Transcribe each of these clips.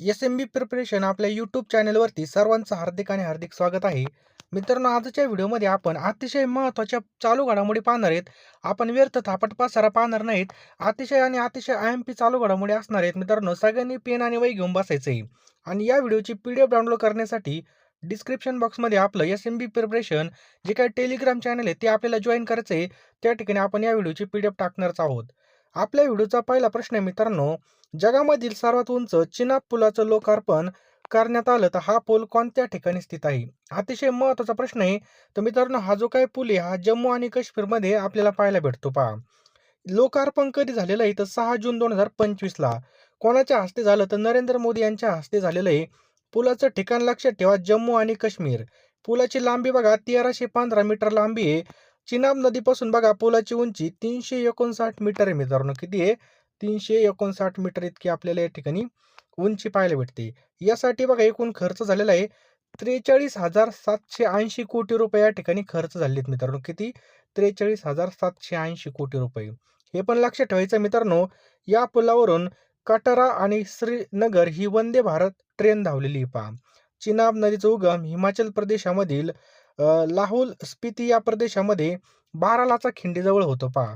S M B preparation आपल्या YouTube चॅनलवरती सर्वांचं हार्दिक आणि हार्दिक स्वागत आहे. मित्रांनो आजच्या व्हिडिओमध्ये आपण अतिशय महत्त्वाच्या चालू घडामोडी पाहणार आहेत. आपण व्यर्थ थापट पसारा पाहणार नाहीत. अतिशय आणि अतिशय आय एम पी चालू घडामोडी असणार आहेत. मित्रांनो सगळ्यांनी पेन आणि वही घेऊन बसायचं आहे आणि या व्हिडिओची पी डी एफ डाउनलोड करण्यासाठी डिस्क्रिप्शन बॉक्समध्ये आपलं एस एम बी प्रिपरेशन जे काही टेलिग्राम चॅनल आहे ते आपल्याला जॉईन करायचं आहे त्या ठिकाणी आपण या व्हिडिओची पी डी एफ टाकणारच आहोत. आपल्या व्हिडिओचा पहिला प्रश्न आहे मित्रांनो जगामधील सर्वात उंच चिनाब पुलाचं लोकार्पण करण्यात आलं तर हा पूल कोणत्या ठिकाणी स्थित आहे? अतिशय महत्त्वाचा प्रश्न आहे. तर मित्रांनो हा जो काय पूल आहे हा जम्मू आणि काश्मीरमध्ये आपल्याला पाहायला भेटतो पहा. लोकार्पण कधी झालेलं आहे? तर सहा जून दोन हजार पंचवीसला. कोणाच्या हस्ते झालं तर नरेंद्र मोदी यांच्या हस्ते झालेलं आहे. पुलाचं ठिकाण लक्षात ठेवा जम्मू आणि काश्मीर. पुलाची लांबी बघा तेराशे पंधरा मीटर लांबी आहे. चिनाब नदीपासून बघा पुलाची उंची तीनशे एकोणसाठ मीटर आहे. मित्रांनो किती आहे? तीनशे एकोणसाठ मीटर इतकी आपल्याला या ठिकाणी उंची पाहायला भेटते. यासाठी बघा एकूण खर्च झालेला आहे त्रेचाळीस हजार सातशे ऐंशी कोटी रुपये या ठिकाणी खर्च झाले आहेत मित्रांनो. किती? त्रेचाळीस हजार सातशे ऐंशी कोटी रुपये. हे पण लक्षात ठेवायचं मित्रांनो या पुलावरून कटारा आणि श्रीनगर ही वंदे भारत ट्रेन धावलेली आहे पहा. चिनाब नदीचा उगम हिमाचल प्रदेशामधील अ, लाहौल स्पिती या प्रदेशामध्ये बारालाचा खिंडीजवळ होतो पहा.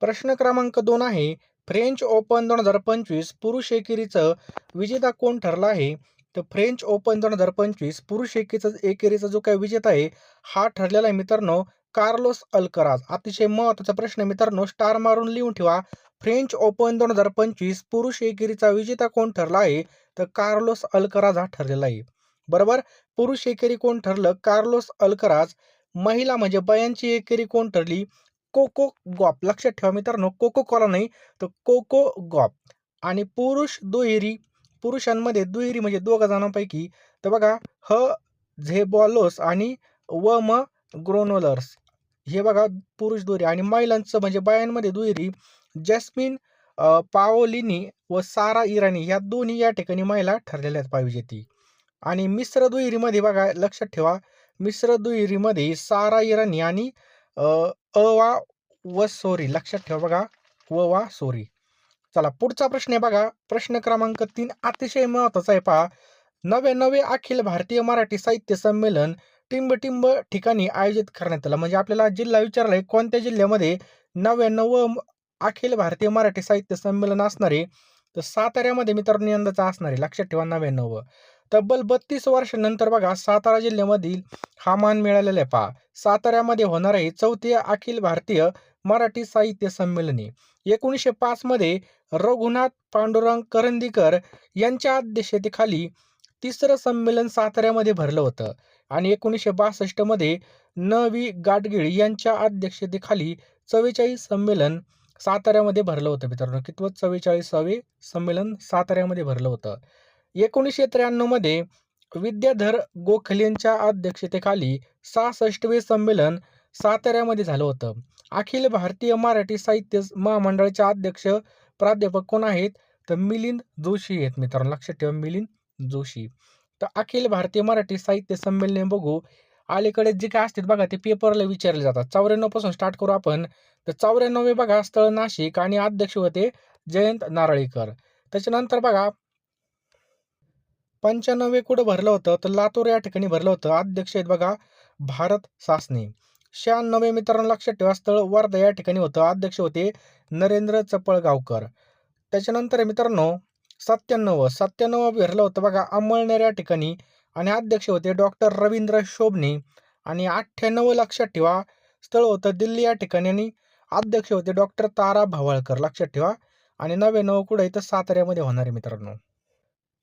प्रश्न क्रमांक दोन आहे फ्रेंच ओपन दोन हजार पंचवीस पुरुष एकेरीचं विजेता कोण ठरला आहे? तर फ्रेंच ओपन दोन हजार पंचवीस पुरुष एकेचा एकेरीचा जो काही विजेता आहे हा ठरलेला आहे मित्रांनो कार्लोस अल्कराज. अतिशय महत्त्वाचा प्रश्न मित्रांनो स्टार मारून लिहून ठेवा. फ्रेंच ओपन दोन हजार पंचवीस पुरुष एकेरीचा विजेता कोण ठरला आहे? तर कार्लोस अल्कराज हा ठरलेला आहे. बरोबर? पुरुष एकेरी कोण ठरलं? Carlos Alcaraz. महिला म्हणजे बयांची एकेरी कोण ठरली? कोको गॉप लक्षात ठेवा मित्रांनो कोको कॉला नाही तर कोको गॉप. आणि पुरुष दुहेरी पुरुषांमध्ये दुहेरी म्हणजे दोघा जणांपैकी तर बघा ह झेबॉलोस आणि व म ग्रोनोलर्स. हे बघा पुरुष दुहेरी आणि महिलांचं म्हणजे बायांमध्ये दुहेरी जॅस्मिन पाओलिनी व सारा इराणी या दोन्ही या ठिकाणी महिला ठरलेल्या आहेत पाहिजे ती. आणि मिश्र दुहेरीमध्ये बघा लक्षात ठेवा मिश्र दुहेरीमध्ये सारा इराणी आणि अ, वा व सोरी लक्षात ठेवा बघा. व वा सोरी. चला पुढचा प्रश्न आहे बघा. प्रश्न क्रमांक तीन अतिशय महत्त्वाचा आहे पहा. नव्याण्णवे अखिल भारतीय मराठी साहित्य संमेलन टिंब टिंब ठिकाणी आयोजित करण्यात आलं. म्हणजे आपल्याला जिल्हा विचारलाय कोणत्या जिल्ह्यामध्ये नव्याण्णव अखिल भारतीय मराठी साहित्य संमेलन असणारे तर साताऱ्यामध्ये मित्रांनो यंदाचा असणार आहे. लक्षात ठेवा नव्याण्णव. तब्बल बत्तीस वर्षानंतर बघा सातारा जिल्ह्यामधील हा मान मिळालेला आहे. पहा साताऱ्यामध्ये होणार आहे चौथी अखिल भारतीय मराठी साहित्य संमेलने. एकोणीसशे पाचमध्ये रघुनाथ पांडुरंग करंदीकर यांच्या अध्यक्षतेखाली तिसरं संमेलन साताऱ्यामध्ये भरलं होतं. आणि एकोणीसशे बासष्टमध्ये न वि गाडगीळ यांच्या अध्यक्षतेखाली चव्वेचाळीस संमेलन साताऱ्यामध्ये भरलं होतं मित्रांनो. कितवं? चव्वेचाळीसावे संमेलन साताऱ्यामध्ये भरलं होतं. एकोणीसशे त्र्याण्णवमध्ये विद्याधर गोखलेंच्या अध्यक्षतेखाली सहासष्टवे संमेलन साताऱ्यामध्ये झालं होतं. अखिल भारतीय मराठी साहित्य महामंडळाचे अध्यक्ष प्राध्यापक कोण आहेत? तर मिलिंद जोशी आहेत मित्रांनो. लक्षात ठेवा मिलिंद जोशी. तर अखिल भारतीय मराठी साहित्य संमेलने बघू. अलीकडे जे काय असतात बघा ते पेपरला विचारले जातात. चौऱ्याण्णवपासून स्टार्ट करू आपण. तर चौऱ्याण्णव बघा स्थळ नाशिक आणि अध्यक्ष होते जयंत नारळीकर. त्याच्यानंतर बघा पंच्याण्णवे कुठं भरलं होतं? तर लातूर या ठिकाणी भरलं होतं. अध्यक्ष आहेत बघा भारत सासने शहाण्णवे मित्रांनो लक्षात ठेवा स्थळ वर्धा या ठिकाणी होतं. अध्यक्ष होते नरेंद्र चपळगावकर. त्याच्यानंतर मित्रांनो सत्त्याण्णव. सत्त्याण्णव भरलं होतं बघा अंमळनेर या ठिकाणी. आणि अध्यक्ष होते डॉक्टर रवींद्र शोभणे. आणि अठ्ठ्याण्णव लक्षात ठेवा स्थळ होतं दिल्ली या ठिकाणी. आणि अध्यक्ष होते डॉक्टर तारा भवाळकर लक्षात ठेवा. आणि नव्याण्णव कुठं इथं साताऱ्यामध्ये होणार आहे मित्रांनो.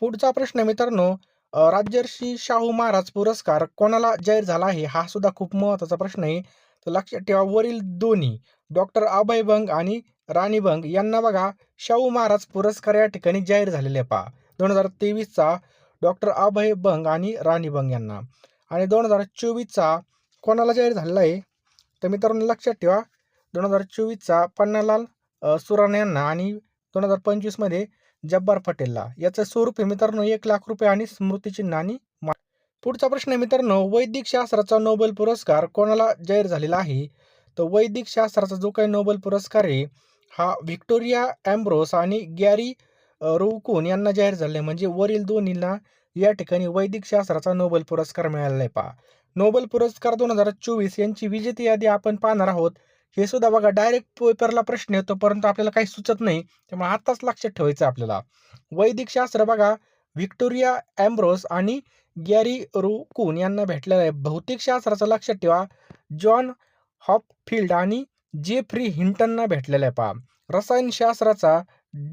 पुढचा प्रश्न मित्रांनो राज्यर्षी राजर्षी शाहू महाराज पुरस्कार कोणाला जाहीर झाला आहे? हा सुद्धा खूप महत्त्वाचा प्रश्न आहे. तर लक्षात ठेवा वरील दोन्ही डॉक्टर अभय बंग आणि राणी बंग यांना बघा शाहू महाराज पुरस्कार या ठिकाणी जाहीर झालेले आहे पहा. दोन हजार तेवीसचा डॉक्टर अभय बंग आणि राणी बंग यांना. आणि दोन हजार चोवीसचा कोणाला जाहीर झालेला आहे? तर मित्रांनो लक्षात ठेवा दोन हजार चोवीसचा पन्नालाल सुराणा यांना आणि दोन हजार पंचवीसमध्ये जब्बार पटेलला. याचं स्वरूप आहे मित्रांनो एक लाख रुपये आणि स्मृतीची नाणी पुढचा प्रश्न आहे मित्रांनो वैदिक शास्त्राचा नोबेल पुरस्कार कोणाला जाहीर झालेला आहे? तर वैदिक शास्त्राचा जो काही नोबेल पुरस्कार आहे हा व्हिक्टोरिया अँब्रोस आणि गॅरी रोकून रुकून यांना जाहीर झाले म्हणजे वरील दोन्हींना या ठिकाणी वैदिक शास्त्राचा नोबेल पुरस्कार मिळालेला आहे पहा. नोबेल पुरस्कार दोन हजार चोवीस यांची विजेती यादी आपण पाहणार आहोत. हे सुद्धा बघा डायरेक्ट पेपरला प्रश्न येतो परंतु आपल्याला काही सुचत नाही. त्यामुळे आताच लक्षात ठेवायचं आपल्याला. वैदिक शास्त्र बघा व्हिक्टोरिया अँब्रोस आणि गॅरी रुकून यांना भेटलेलं आहे. भौतिकशास्त्राचं लक्षात ठेवा. जॉन हॉपफिल्ड आणि जेफ्री हिंटनना भेटलेला आहे पहा. रसायनशास्त्राचा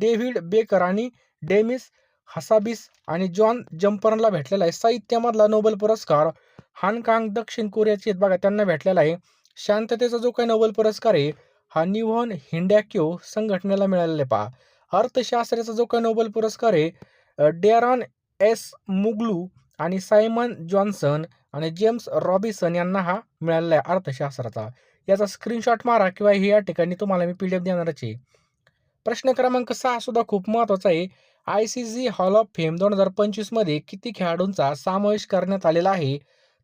डेव्हिड बेकर आणि डेमिस हसाबिस आणि जॉन जम्परला भेटलेला आहे. साहित्यामधला नोबेल पुरस्कार हानकांग दक्षिण कोरियाचे बघा त्यांना भेटलेला आहे. शांततेचा जो काही नोबेल पुरस्कार आहे हा निव्हॉन हिंडॅक्यो संघटनेला मिळालेला आहे पहा. अर्थशास्त्राचा जो काही नोबेल पुरस्कार आहे डेरॉन एस मुगलू आणि सायमन जॉन्सन आणि जेम्स रॉबिसन यांना हा मिळालेला आहे अर्थशास्त्राचा. याचा स्क्रीनशॉट मारा किंवा हे या ठिकाणी तुम्हाला मी पी डी एफ देणारच आहे. प्रश्न क्रमांक सहा सुद्धा खूप महत्त्वाचा आहे. I C C hall of fame दोन हजार पंचवीसमध्ये किती खेळाडूंचा समावेश करण्यात आलेला आहे?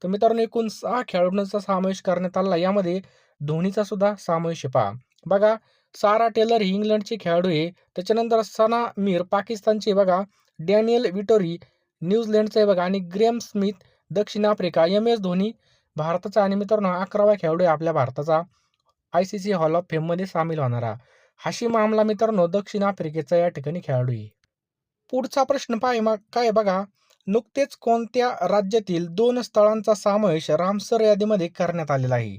तर मित्रांनो एकूण सहा खेळाडूंचा समावेश करण्यात आला यामध्ये धोनीचा सुद्धा समावेश पहा बघा सारा टेलर ही इंग्लंडचे खेळाडू आहे. त्याच्यानंतर सना मीर पाकिस्तानचे बघा डॅनियल विटोरी न्यूझीलंडचे आहे. बघा आणि ग्रेम स्मिथ दक्षिण आफ्रिका एम एस धोनी भारताचा आणि मित्रांनो अकरावा खेळाडू आहे आपल्या भारताचा. I C C hall of फेममध्ये सामील होणारा. हाशिम आमला मित्रांनो दक्षिण आफ्रिकेचा या ठिकाणी खेळाडू आहे. पुढचा प्रश्न पाय मग काय बघा नुकतेच कोणत्या राज्यातील दोन स्थळांचा समावेश रामसर यादीमध्ये करण्यात आलेला आहे?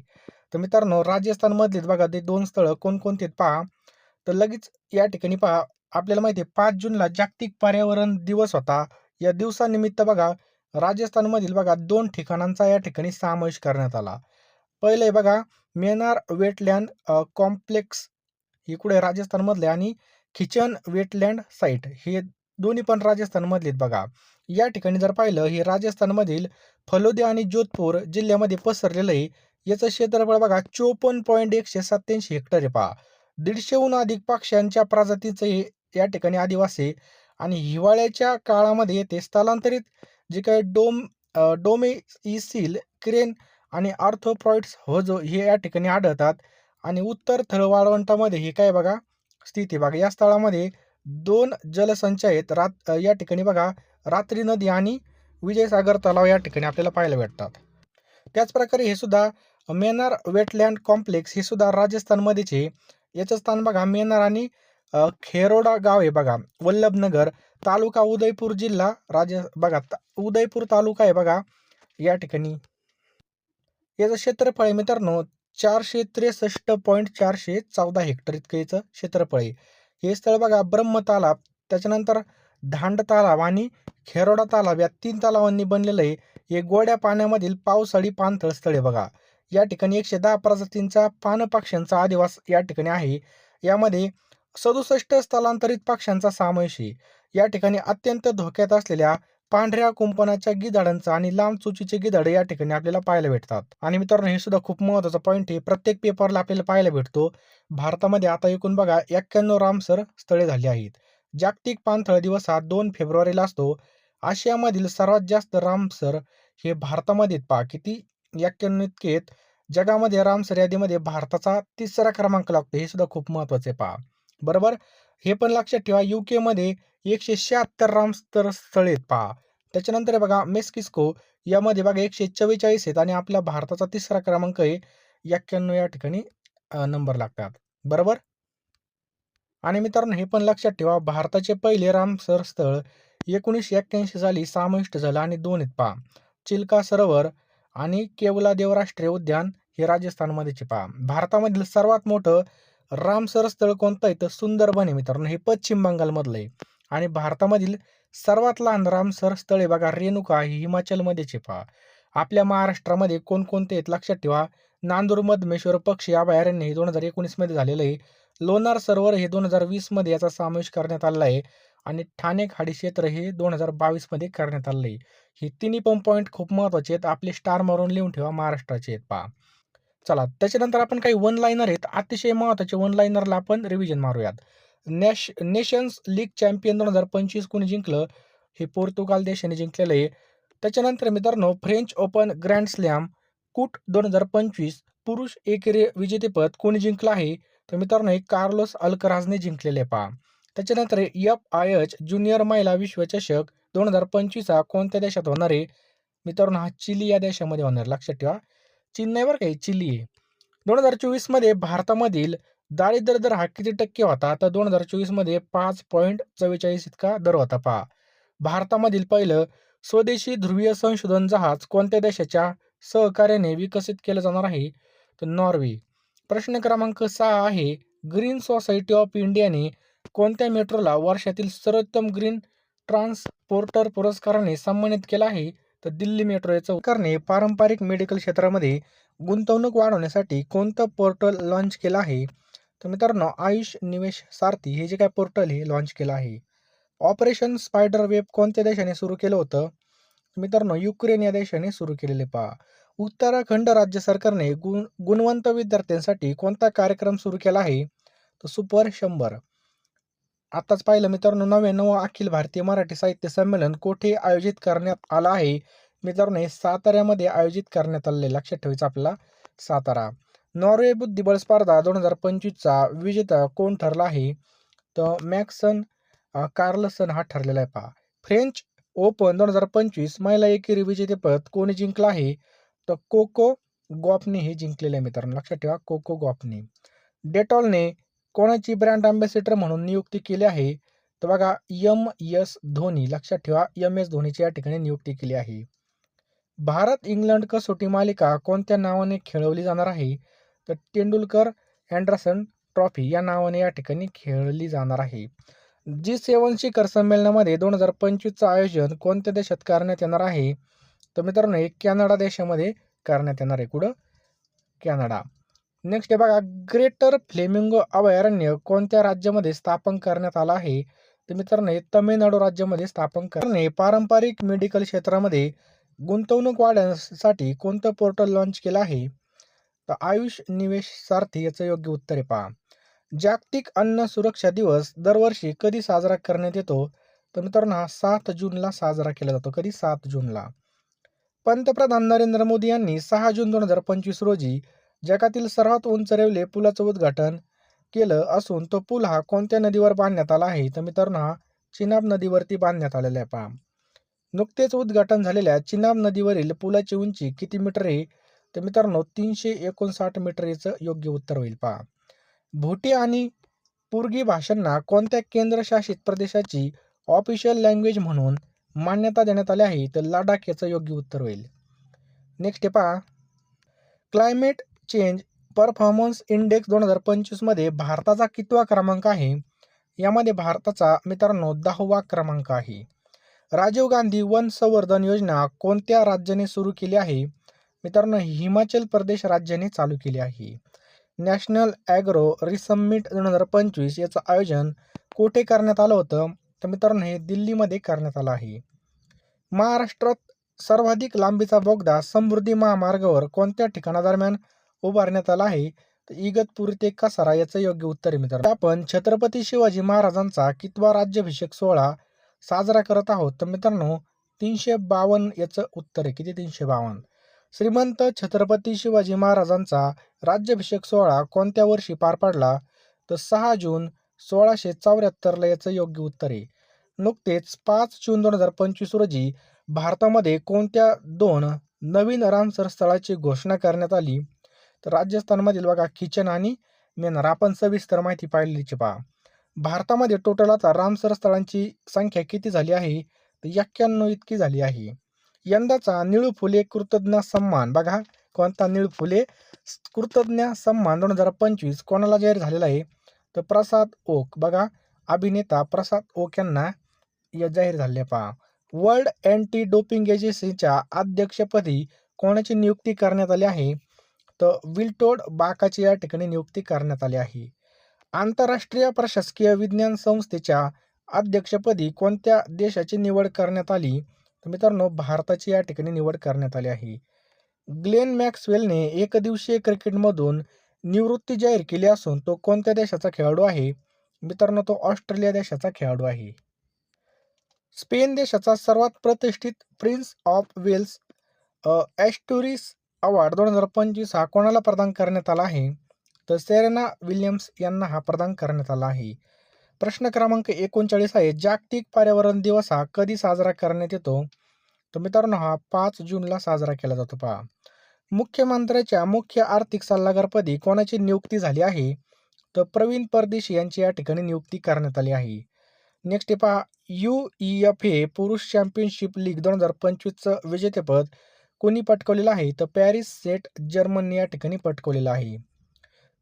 तर मित्रांनो राजस्थानमधलीच बघा ते दोन स्थळं कोणकोणते पहा. तर लगेच या ठिकाणी पहा आपल्याला माहिती आहे पाच जूनला जागतिक पर्यावरण दिवस होता. या दिवसानिमित्त बघा राजस्थानमधील बघा दोन ठिकाणांचा या ठिकाणी समावेश करण्यात आला. पहिले बघा मेनार वेटलँड कॉम्प्लेक्स इकडे राजस्थानमधले आणि खिचन वेटलँड साईट हे दोन्ही पण राजस्थानमधलेत बघा. या ठिकाणी जर पाहिलं हे राजस्थानमधील फलोदे आणि जोधपूर जिल्ह्यामध्ये पसरलेलं आहे. याचं क्षेत्रफळ बघा चोपन्न पॉईंट एकशे सत्याऐंशी हेक्टर आहे पहा. दीडशेहून अधिक पक्ष्यांच्या प्रजातीचे हे या ठिकाणी आदिवासी आणि हिवाळ्याच्या काळामध्ये ते स्थलांतरित जे काही डोम डोमेइसिल क्रेन आणि आर्थोप्रॉइड्स होजो हे या ठिकाणी आढळतात. आणि उत्तर थळ वाळवंटामध्ये हे काय बघा स्थिती बघा या स्थळामध्ये दोन जलसंच आहेत रात या ठिकाणी बघा रात्री नदी आणि विजयसागर तलाव या ठिकाणी आपल्याला पाहायला भेटतात. त्याचप्रकारे हे सुद्धा मेनार वेटलँड कॉम्प्लेक्स हे सुद्धा राजस्थानमध्येच आहे याचं स्थान बघा मेनार आणि खेरोडा गाव आहे बघा वल्लभनगर तालुका उदयपूर जिल्हा राज बघा उदयपूर तालुका आहे बघा या ठिकाणी. याचं क्षेत्रफळ आहे मित्रांनो चारशे त्रेसष्ट पॉईंट चारशे चौदा हेक्टर इतकं याचं क्षेत्रफळ आहे. हे स्थळ बघा ब्रह्म तालाब त्याच्यानंतर धांड तालाब आणि खेरोडा तालाब या तीन तलावांनी बनलेलं आहे. हे गोड्या पाण्यामधील पावसाळी पाणथळ स्थळे बघा. या ठिकाणी एकशे दहा प्रजातींचा पानपक्ष्यांचा आदिवास या ठिकाणी आहे. यामध्ये सदुसष्ट स्थलांतरित पक्ष्यांचा समावेश आहे. या ठिकाणी अत्यंत धोक्यात असलेल्या पांढऱ्या कुंपणाच्या गिधाडांचा आणि लांब चुचीचे गिधाड या ठिकाणी आपल्याला पाहायला भेटतात. आणि मित्रांनो हे सुद्धा खूप महत्त्वाचा पॉईंट आहे. प्रत्येक पेपरला आपल्याला पाहायला भेटतो. भारतामध्ये आता एकूण बघा एक्क्याण्णव रामसर स्थळे झाली आहेत. जागतिक पाणथळ दिवस हा दोन फेब्रुवारीला असतो. आशियामधील सर्वात जास्त रामसर हे भारतामध्ये पहा. किती? एक्क्याण्णव इतके आहेत. जगामध्ये रामसर यादीमध्ये भारताचा तिसरा क्रमांक लागतो. हे सुद्धा खूप महत्त्वाचे पहा. बरोबर? हे पण लक्षात ठेवा युके मध्ये एकशे शहात्तर रामस्तर स्थळे आहेत पहा. त्याच्यानंतर बघा मेस्किस्को यामध्ये बघा एकशे चव्वेचाळीस आहेत आणि आपल्या भारताचा तिसरा क्रमांक आहे. एक्क्याण्णव या ठिकाणी नंबर लागतात. बरोबर? आणि मित्रांनो हे पण लक्षात ठेवा भारताचे पहिले रामसर स्थळ एकोणीसशे एक्क्याऐंशी साली समाविष्ट झालं आणि दोन आहेत पहा. चिल्का सरोवर आणि केवलादेव राष्ट्रीय उद्यान हे राजस्थानमध्येचे पहा. भारतामधील सर्वात मोठं रामसर स्थळ कोणतं आहे? तर सुंदरबन आहे मित्रांनो. हे पश्चिम बंगालमधलं आहे. आणि भारतामधील सर्वात लहान रामसर स्थळे बघा रेणुका ही हिमाचलमध्येचे पहा. आपल्या महाराष्ट्रामध्ये कोणकोणते आहेत? लक्षात ठेवा. नांदूर मधमेश्वर पक्षी अभयारण्य हे दोन हजार एकोणीसमध्ये झालेलं आहे. लोणार सरोवर हे दोन हजार वीसमध्ये याचा समावेश करण्यात आलेला आहे. आणि ठाणे खाडी क्षेत्र हे दोन हजार बावीसमध्ये करण्यात आलेलं आहे. हे तिन्ही पण पॉईंट खूप महत्त्वाचे आहेत. आपले स्टार मारून लिहून ठेवा महाराष्ट्राचे आहेत पहा. चला त्याच्यानंतर आपण काही वन लायनर आहेत. अतिशय महत्त्वाचे वन लायनरला आपण रिव्हिजन मारूयात. नॅश नेशन्स लीग चॅम्पियन दोन हजार पंचवीस कोणी जिंकलं? हे पोर्तुगाल देशाने जिंकलेलं आहे. त्याच्यानंतर मित्रांनो फ्रेंच ओपन ग्रँड स्लॅम कुट दोन हजार पंचवीस पुरुष एकेरी विजेतेपद कोणी जिंकलं आहे? तर मित्रांनो हे कार्लोस अल्कराजने जिंकलेले पहा. त्याच्यानंतर एफ आय एच ज्युनियर महिला विश्वचषक दोन हजार पंचवीस हा कोणत्या देशात होणार आहे? मित्रांनो हा चिली या देशामध्ये होणार लक्षात ठेवा. चीन नाही बरं का चिली आहे. दोन हजार चोवीसमध्ये भारतामधील दारिद्र्य दर हा किती टक्के होता? तर दोन हजार चोवीसमध्ये पाच पॉईंट चव्वेचाळीस इतका दर होता पहा. भारतामधील पहिलं स्वदेशी ध्रुवीय संशोधन जहाज कोणत्या देशाच्या सहकार्याने विकसित केलं जाणार आहे? तर नॉर्वे. प्रश्न क्रमांक सहा आहे ग्रीन सोसायटी ऑफ इंडियाने कोणत्या मेट्रोला वर्षातील सर्वोत्तम ग्रीन ट्रान्सपोर्टर पुरस्काराने सन्मानित केला आहे? तर दिल्ली मेट्रो याचं सरकारने पारंपरिक मेडिकल क्षेत्रामध्ये गुंतवणूक वाढवण्यासाठी कोणतं पोर्टल लॉन्च केलं आहे? तर मित्रांनो आयुष निवेश सारथी हे जे काय पोर्टल हे लॉन्च केलं आहे. ऑपरेशन स्पायडर वेब कोणत्या देशाने सुरू केलं होतं? मित्रांनो युक्रेन या देशाने सुरू केलेले पहा. उत्तराखंड राज्य सरकारने गुण गुणवंत विद्यार्थ्यांसाठी कोणता कार्यक्रम सुरू केला आहे? तर सुपर शंभर. आताच पाहिलं मित्रांनो नव्याण्णव अखिल भारतीय मराठी साहित्य संमेलन कोठे आयोजित करण्यात आलं आहे? मित्रांनो हे साताऱ्यामध्ये आयोजित करण्यात आलेले लक्षात ठेवायचं आपला सातारा. नॉर्वे बुद्धिबळ स्पर्धा दोन हजार पंचवीसचा विजेता कोण ठरला आहे? तर मॅक्सन कार्लसन हा ठरलेला आहे पहा. फ्रेंच ओपन दोन हजार पंचवीस महिला एकेरी विजेतेपद कोणी जिंकला आहे? तर कोको गॉपने हे जिंकलेले आहे मित्रांनो. लक्षात ठेवा कोको गॉपने. डेटॉलने कोणाची ब्रँड अँबॅसिडर म्हणून नियुक्ती केली आहे? तर बघा यम एस धोनी लक्षात ठेवा यम एस धोनीची या ठिकाणी नियुक्ती केली आहे. भारत इंग्लंड कसोटी मालिका कोणत्या नावाने खेळवली जाणार आहे? तर तेंडुलकर अँडरसन ट्रॉफी या नावाने या ठिकाणी खेळली जाणार आहे. जी सेवन शिखर संमेलनामध्ये दोन हजार पंचवीसचं आयोजन कोणत्या देशात करण्यात येणार आहे? तर मित्रांनो हे कॅनडा देशामध्ये करण्यात येणार आहे. कुठं? कॅनडा. नेक्स्ट आहे बघा ग्रेटर फ्लेमिंगो अभयारण्य कोणत्या राज्यामध्ये स्थापन करण्यात आलं आहे? तर मित्रांनो हे तमिळनाडू राज्यामध्ये स्थापन करणे पारंपरिक मेडिकल क्षेत्रामध्ये गुंतवणूक वाढण्यासाठी कोणतं पोर्टल लॉन्च केलं आहे? तर आयुष निवेश सारथी याचं योग्य उत्तर आहे पहा. जागतिक अन्न सुरक्षा दिवस दरवर्षी कधी साजरा करण्यात येतो? तर मित्रांनो हा सात जूनला साजरा केला जातो कधी? सात जूनला. पंतप्रधान नरेंद्र मोदी यांनी सहा जून दोन हजार पंचवीस रोजी जगातील सर्वात उंच रेवले पुलाचं उद्घाटन केलं असून तो पूल हा कोणत्या नदीवर बांधण्यात आला आहे? तर मित्रांनो हा चिनाब नदीवरती बांधण्यात आलेला आहे. पहा. नुकतेच उद्घाटन झालेल्या चिनाब नदीवरील पुलाची उंची किती मीटर आहे? तर मित्रांनो तीनशे एकोणसाठ मीटर योग्य उत्तर होईल. पहा. भोटी आणि पुर्गी भाषांना कोणत्या केंद्रशासित प्रदेशाची ऑफिशियल लँग्वेज म्हणून मान्यता देण्यात आली आहे? तर लडाख याचं योग्य उत्तर होईल. नेक्स्ट आहे पहा. क्लायमेट चेंज परफॉर्मन्स इंडेक्स दोन हजार पंचवीसमध्ये भारताचा कितवा क्रमांक आहे? यामध्ये भारताचा मित्रांनो दहावा क्रमांक आहे. राजीव गांधी वन संवर्धन योजना कोणत्या राज्याने सुरू केली आहे? मित्रांनो हिमाचल प्रदेश राज्याने चालू केली आहे. नॅशनल ॲग्रो रिसमिट दोन हजार पंचवीस याचं आयोजन कोठे करण्यात आलं होतं? तर मित्रांनो हे दिल्लीमध्ये करण्यात आलं आहे. महाराष्ट्रात सर्वाधिक लांबीचा बोगदा समृद्धी महामार्गावर कोणत्या ठिकाणादरम्यान उभारण्यात आला आहे. तर इगतपुरी ते कसारा याचं योग्य उत्तर आहे मित्रांनो. आपण छत्रपती शिवाजी महाराजांचा कितवा राज्याभिषेक सोहळा साजरा करत आहोत? तर मित्रांनो तीनशे बावन्न याचं उत्तर आहे. किती? तीनशे बावन्न. श्रीमंत छत्रपती शिवाजी महाराजांचा राज्याभिषेक सोहळा कोणत्या वर्षी पार पाडला? तर सहा जून सोळाशे चौऱ्याहत्तरला याचं योग्य उत्तर आहे. नुकतेच पाच जून दोन हजार पंचवीस रोजी भारतामध्ये कोणत्या दोन नवीन रामसर स्थळाची घोषणा करण्यात आली? तर राजस्थानमधील बघा किचन आणि मेनर आपण सविस्तर माहिती पाहिलेलीची पहा. भारतामध्ये टोटल आता रामसर स्थळांची संख्या किती झाली आहे? तर एक्क्याण्णव इतकी झाली आहे. यंदाचा निळू फुले कृतज्ञ सन्मान बघा कोणता निळू फुले? कृतज्ञ सन्मान दोन हजार पंचवीस कोणाला जाहीर झालेला आहे? तर प्रसाद ओक बघा अभिनेता प्रसाद ओक यांना या जाहीर झाले पहा. वर्ल्ड अँटी डोपिंग एजन्सीच्या अध्यक्षपदी कोणाची नियुक्ती करण्यात आली आहे? तर विल्टोड बाकाची या ठिकाणी नियुक्ती करण्यात आली आहे. आंतरराष्ट्रीय प्रशासकीय विज्ञान संस्थेच्या अध्यक्षपदी कोणत्या देशाची निवड करण्यात आली? तर मित्रांनो भारताची या ठिकाणी निवड करण्यात आली आहे. ग्लेन मॅक्सवेलने एकदिवसीय क्रिकेटमधून निवृत्ती जाहीर केली असून तो कोणत्या देशाचा खेळाडू आहे? मित्रांनो तो ऑस्ट्रेलिया देशाचा खेळाडू आहे. स्पेन देशाचा सर्वात प्रतिष्ठित prince of Wales Asturias award दोन हजार पंचवीस हा कोणाला प्रदान करण्यात आला आहे? तर सेरेना विल्यम्स यांना हा प्रदान करण्यात आला आहे. प्रश्न क्रमांक एकोणचाळीस आहे जागतिक पर्यावरण दिवस हा कधी साजरा करण्यात येतो? तर मित्रांनो हा पाच जूनला साजरा केला जातो पहा. मुख्यमंत्र्याच्या मुख्य आर्थिक सल्लागारपदी कोणाची नियुक्ती झाली आहे? तर प्रवीण परदेशी यांची या ठिकाणी नियुक्ती करण्यात आली आहे. नेक्स्ट पहा यू ई एफ ए पुरुष चॅम्पियनशिप लीग दोन हजार पंचवीसचं विजेतेपद कोणी पटकवलेलं आहे तर पॅरिस सेट जर्मनी या ठिकाणी पटकवलेलं आहे.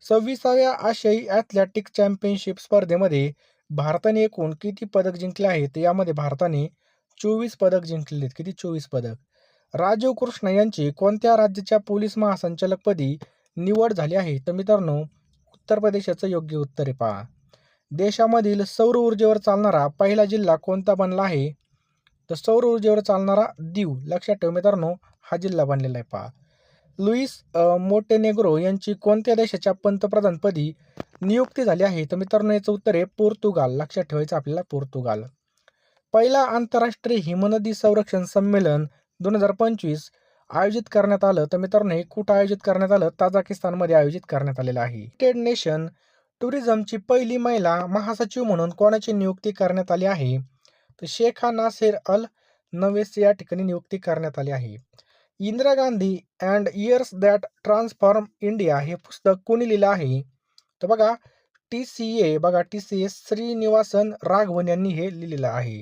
सव्वीसाव्या आशियाई ॲथलेटिक चॅम्पियनशिप स्पर्धेमध्ये भारताने एकूण किती पदक जिंकले आहेत यामध्ये भारताने चोवीस पदक जिंकलेले आहेत किती? चोवीस पदक. राजीव कृष्ण यांची कोणत्या राज्याच्या पोलीस महासंचालकपदी निवड झाली आहे? तर मित्रांनो उत्तर प्रदेशाचं योग्य उत्तर आहे पहा. देशामधील सौर ऊर्जेवर चालणारा पहिला जिल्हा कोणता बनला आहे? तर सौर ऊर्जेवर चालणारा दीव. लक्षात ठेव मित्रांनो हा जिल्हा बनलेला आहे पहा. लुईस मोटेनेग्रो यांची कोणत्या देशाच्या पंतप्रधानपदी नियुक्ती झाली आहे? तर मित्रांनो याचं उत्तर आहे पोर्तुगाल. लक्षात ठेवायचं आपल्याला पोर्तुगाल. पहिला आंतरराष्ट्रीय हिमनदी संरक्षण संमेलन दोन हजार पंचवीस आयोजित करण्यात आलं. तर मित्रांनो हे कुठं आयोजित करण्यात आलं? ताजाकिस्तानमध्ये आयोजित करण्यात आलेलं आहे. युनायटेड नेशन टुरिझमची पहिली महिला महासचिव म्हणून कोणाची नियुक्ती करण्यात आली आहे? तर शेखा नासेर अल नवेस या ठिकाणी नियुक्ती करण्यात आली आहे. Indira Gandhi and years that transform India हे पुस्तक कोणी लिहिलं आहे? तर बघा टी सी ए बघा T C A Srinivasan Raghavan यांनी हे लिहिलेलं आहे.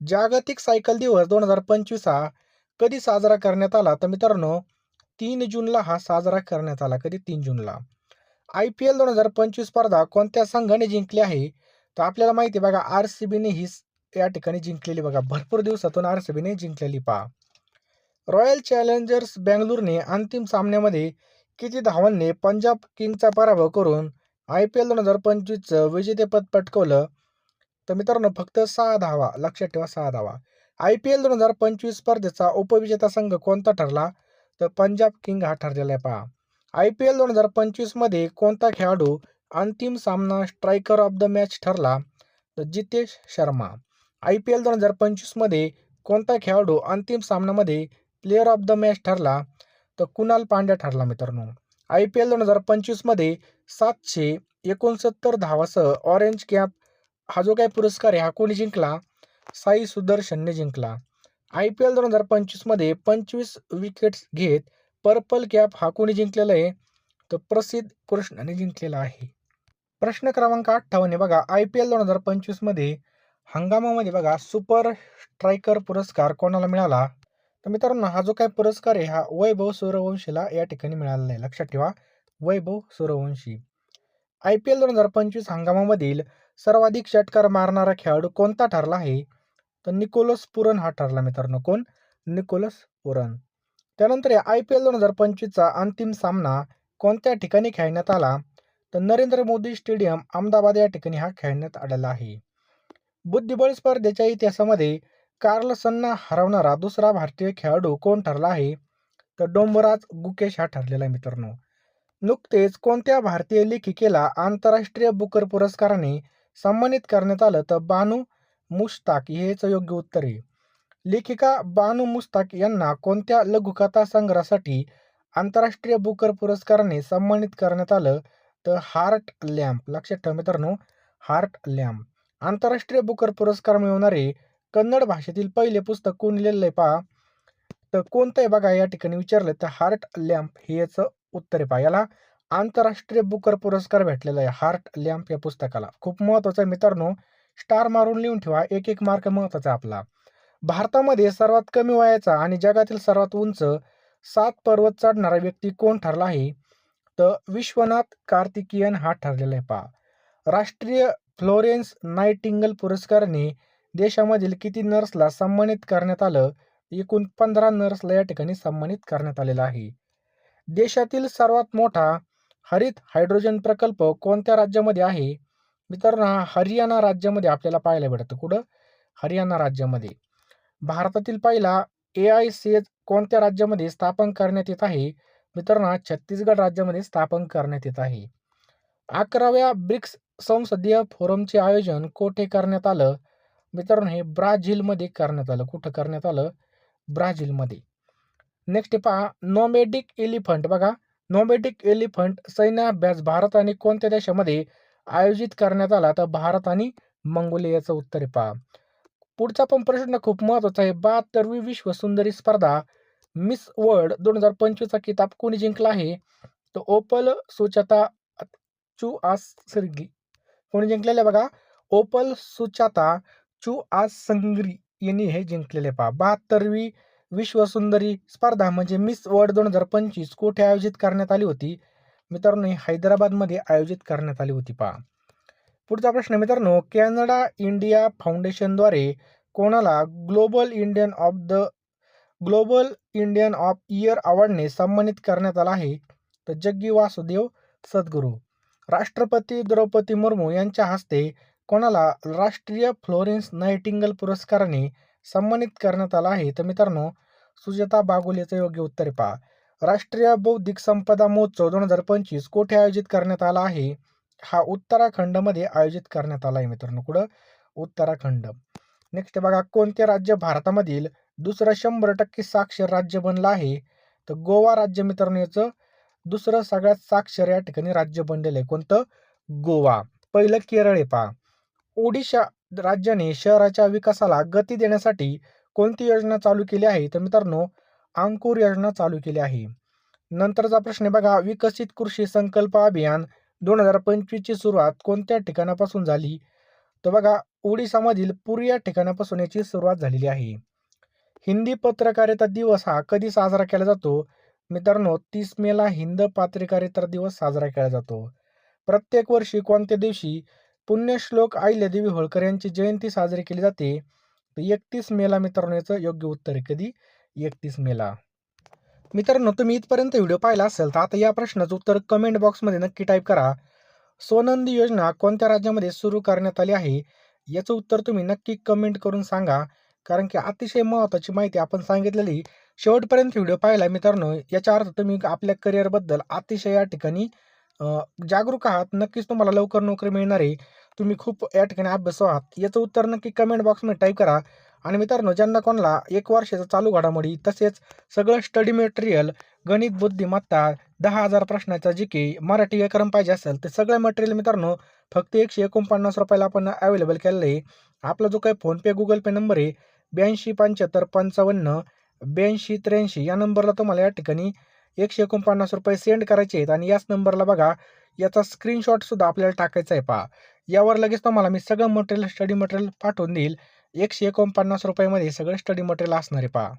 जागतिक सायकल दिवस दोन हजार पंचवीस हा कधी साजरा करण्यात आला? तर मित्रांनो तीन जूनला हा साजरा करण्यात आला कधी? तीन जूनला. आय पी एल दोन हजार पंचवीस स्पर्धा कोणत्या संघाने जिंकली आहे? तर आपल्याला माहिती आहे बघा आर सी बीने ही या ठिकाणी जिंकलेली बघा. भरपूर दिवसातून आर सी बीने जिंकलेली पहा. रॉयल चॅलेंजर्स बँगलोरने अंतिम सामन्यामध्ये किती धावांनी पंजाब किंगचा पराभव करून आय पी एल दोन हजार पंचवीसचं विजेतेपद पटकवलं? तर मित्रांनो फक्त सहा धावा लक्षात ठेवा सहा धावा. आय पी एल दोन हजार पंचवीस स्पर्धेचा उपविजेता संघ कोणता ठरला? तर पंजाब किंग हा ठरलेला आहे पहा. आय पी एल दोन हजार पंचवीसमध्ये कोणता खेळाडू अंतिम सामना स्ट्रायकर ऑफ द मॅच ठरला? तर Jitesh Sharma. I P L दोन हजार पंचवीसमध्ये कोणता खेळाडू अंतिम सामन्यामध्ये प्लेअर ऑफ द मॅच ठरला तर कुणाल पांड्या ठरला मित्रांनो. आय पी एल दोन हजार पंचवीसमध्ये सातशे एकोणसत्तर धावासह ऑरेंज कॅप हा जो काही पुरस्कार आहे हा कोणी जिंकला? साई सुदर्शनने जिंकला. आय पी एल दोन हजार पंचवीसमध्ये पंचवीस विकेट्स घेत पर्पल कॅप हा कोणी जिंकलेला आहे? तर प्रसिद्ध कृष्णाने जिंकलेला आहे. प्रश्न क्रमांक अठ्ठावन्न बघा. आय पी एल दोन हजार पंचवीसमध्ये हंगामामध्ये बघा सुपर स्ट्रायकर पुरस्कार कोणाला मिळाला? तर मित्रांनो हा जो काही पुरस्कार आहे हा वैभव सूर्यवंशीला या ठिकाणी मिळालेला आहे. लक्षात ठेवा Vaibhav Suryavanshi. I P L दोन हजार पंचवीस हंगामामधील सर्वाधिक षटकार मारणारा खेळाडू कोणता ठरला आहे? तर निकोलस पुरन हा ठरला मित्रांनो. कोण? Nicholas Pooran. त्यानंतर आय पी एल दोन हजार पंचवीसचा अंतिम सामना कोणत्या ठिकाणी खेळण्यात आला? तर नरेंद्र मोदी स्टेडियम अहमदाबाद या ठिकाणी हा खेळण्यात आलेला आहे. बुद्धिबळ स्पर्धेच्या इतिहासामध्ये कार्लसनना हरवणारा दुसरा भारतीय खेळाडू कोण ठरला आहे? तर डोंबराज गुकेश हा ठरलेला आहे मित्रांनो. नुकतेच कोणत्या भारतीय लेखिकेला आंतरराष्ट्रीय बुकर पुरस्काराने सन्मानित करण्यात आलं? तर बानू मुश्ताक हेच योग्य उत्तर आहे. लेखिका बानू मुस्ताक यांना कोणत्या लघुकथा संग्रहासाठी आंतरराष्ट्रीय बुकर पुरस्काराने सन्मानित करण्यात आलं? तर हार्ट लॅम्प लक्षात ठेवा मित्रांनो. Heart lamp. आंतरराष्ट्रीय बुकर पुरस्कार मिळवणारे कन्नड भाषेतील पहिले पुस्तक कोण लिहिलेलं आहे पहा. तर कोणतं आहे बघा या ठिकाणी विचारलं तर हार्ट लॅम्प हे याचं उत्तर आहे पहा. याला आंतरराष्ट्रीय बुकर पुरस्कार भेटलेला आहे. हार्ट लॅम्प या पुस्तकाला. खूप महत्त्वाचं आहे मित्रांनो. स्टार मारून लिहून ठेवा. एक एक मार्क महत्त्वाचा आपला. भारतामध्ये सर्वात कमी वयाचा आणि जगातील सर्वात उंच सात पर्वत चढणारा व्यक्ती कोण ठरला आहे? तर विश्वनाथ कार्तिकीयन हा ठरलेला आहे पहा. राष्ट्रीय फ्लोरेन्स नाईटिंगल पुरस्काराने देशामधील किती नर्सला सन्मानित करण्यात आलं? एकूण पंधरा नर्सला या ठिकाणी सन्मानित करण्यात आलेला आहे. देशातील सर्वात मोठा हरित हायड्रोजन प्रकल्प कोणत्या राज्यामध्ये आहे? मित्रांनो हा हरियाणा राज्यामध्ये आपल्याला पाहायला भेटतं. कुठं? हरियाणा राज्यामध्ये. भारतातील पहिला ए आय सेज कोणत्या राज्यामध्ये स्थापन करण्यात येत आहे? मित्रांनो छत्तीसगड राज्यामध्ये स्थापन करण्यात येत आहे. अकराव्या ब्रिक्स संसदीय फोरमचे आयोजन कोठे करण्यात आलं? मित्रांनो हे ब्राझीलमध्ये करण्यात आलं. कुठं करण्यात आलं? ब्राझीलमध्ये. नेक्स्ट पहा. नॉमेडिक एलिफंट बघा. नॉमेडिक एलिफंट सैन्याभ्यास भारत आणि कोणत्या देशामध्ये आयोजित करण्यात आला? तर भारत आणि मंगोलियाचं उत्तर पहा. पुढचा पण प्रश्न खूप महत्त्वाचा आहे. बहात्तरवी विश्व सुंदरी स्पर्धा मिस वर्ल्ड दोन हजार पंचवीसचा किताब कोणी जिंकला आहे? तर ओपल सुचाता चू आस सिर्गी कोणी जिंकलेलं बघा? ओपल सुचाता चू आज संग्री यांनी हे जिंकलेले पहा. बहात्तरवी विश्वसुंदरी स्पर्धा म्हणजे मिस वर्ल्ड दोन हजार पंचवीस कोठे आयोजित करण्यात आली होती? मित्रांनो ही हैदराबादमध्ये आयोजित करण्यात आली होती पहा. पुढचा प्रश्न मित्रांनो कॅनडा इंडिया फाउंडेशनद्वारे कोणाला global Indian of the global Indian of year अवॉर्डने सन्मानित करण्यात आला आहे? तर जग्गी वासुदेव सद्गुरू. राष्ट्रपती द्रौपदी मुर्मू यांच्या हस्ते कोणाला राष्ट्रीय फ्लोरेन्स नाईटिंगल पुरस्काराने सन्मानित करण्यात आला आहे? तर मित्रांनो सुजाता बागुलेचं योग्य उत्तर पहा. राष्ट्रीय बौद्धिक संपदा महोत्सव दोन हजार पंचवीस कोठे आयोजित करण्यात आला आहे? हा उत्तराखंडमध्ये आयोजित करण्यात आला आहे मित्रांनो. कुठं? उत्तराखंड. नेक्स्ट बघा कोणते राज्य भारतामधील दुसरं शंभर टक्के साक्षर राज्य बनलं आहे? तर गोवा राज्य मित्रांनो याचं दुसरं सगळ्यात साक्षर या ठिकाणी राज्य बनलेलं आहे. कोणतं? गोवा. पहिलं केरळ आहे पहा. ओडिशा राज्याने शहराच्या विकासाला गती देण्यासाठी कोणती योजना चालू केली आहे? तर मित्रांनो अंकुर योजना चालू केली आहे. नंतरचा प्रश्न बघा विकसित कृषी संकल्प अभियान दोन हजार पंचवीसची सुरुवात कोणत्या ठिकाणापासून झाली? तर बघा ओडिशामधील पुरी या ठिकाणापासून याची सुरुवात झालेली आहे. हिंदी पत्रकारिता दिवस हा कधी साजरा केला जातो? मित्रांनो तीस मेला हिंद पत्रकारिता दिवस साजरा केला जातो. प्रत्येक वर्षी कोणत्या दिवशी? पुण्यश्लोक अहिल्यादेवी होळकर यांची जयंती साजरी केली जाते. तर एकतीस मेला मित्रांनो याचं योग्य उत्तर आहे कधी? एकतीस मेला. मित्रांनो तुम्ही इथपर्यंत व्हिडिओ पाहिला असेल तर आता या प्रश्नाचं उत्तर कमेंट बॉक्समध्ये नक्की टाईप करा. सोनंदी योजना कोणत्या राज्यामध्ये सुरू करण्यात आली आहे? याचं उत्तर तुम्ही नक्की कमेंट करून सांगा. कारण की अतिशय महत्त्वाची माहिती आपण सांगितलेली. शेवटपर्यंत व्हिडिओ पाहिला मित्रांनो याच्या अर्थ तुम्ही आपल्या करिअरबद्दल अतिशय या ठिकाणी जागरूक आहात. नक्कीच तुम्हाला लवकर नोकरी मिळणार आहे. तुम्ही खूप या ठिकाणी अभ्यास आहात. याचं उत्तर नक्की कमेंट बॉक्समध्ये टाईप करा. आणि मित्रांनो ज्यांना कोणाला एक वर्षाचा चालू घडामोडी तसेच सगळं स्टडी मटेरियल गणित बुद्धिमत्ता दहा हजार प्रश्नाचा जी के मराठी व्याकरण पाहिजे असेल तर सगळं मटेरियल मित्रांनो फक्त एकशे एकोणपन्नास रुपयाला आपण अवेलेबल केलेलं आहे. आपला जो काही फोनपे गुगल पे नंबर आहे ब्याऐंशी पंच्याहत्तर पंचावन्न ब्याऐंशी त्र्याऐंशी या नंबरला तुम्हाला या ठिकाणी एकशे एकोणपन्नास रुपये सेंड करायचे आहेत. आणि याच नंबरला बघा याचा स्क्रीनशॉटसुद्धा आपल्याला टाकायचा आहे पहा. यावर लगेच तुम्हाला मी सगळं मटेरियल स्टडी मटेरियल पाठवून देईल. एकशे एकोणपन्नास रुपयामध्ये सगळं स्टडी मटेरियल असणार आहे पहा.